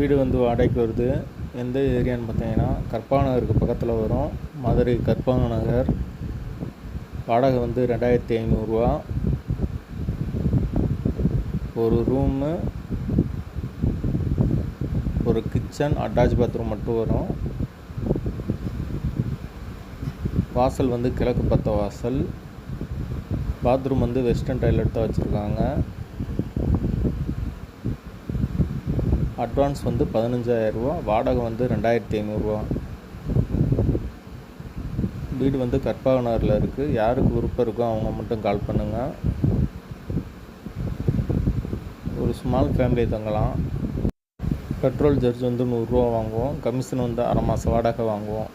வீடு வந்து வாடகைக்கு வருது. எந்த ஏரியான்னு பார்த்தீங்கன்னா கற்பா நகருக்கு பக்கத்தில் வரும். மதுரை கற்பக நகர் வாடகை வந்து ரெண்டாயிரத்தி ஐநூறுரூவா ஒரு ரூமு ஒரு கிச்சன் அட்டாச் பாத்ரூம் மட்டும் வரும். வாசல் வந்து கிழக்கு பத்த வாசல். பாத்ரூம் வந்து வெஸ்டர்ன் டைலட் தான் வச்சுருக்காங்க. அட்வான்ஸ் வந்து பதினஞ்சாயிரரூவா வாடகை வந்து ரெண்டாயிரத்தி ஐநூறுரூவா வீடு வந்து கற்பக நகரில் இருக்குது யாருக்கு விருப்பம் இருக்கோ அவங்க மட்டும் கால் பண்ணுங்கள் ஒரு ஸ்மால் ஃபேமிலி தங்கலாம். பெட்ரோல் சார்ஜ் வந்து நூறுரூவா வாங்குவோம். கமிஷன் வந்து அரை மாதம் வாடகை வாங்குவோம்.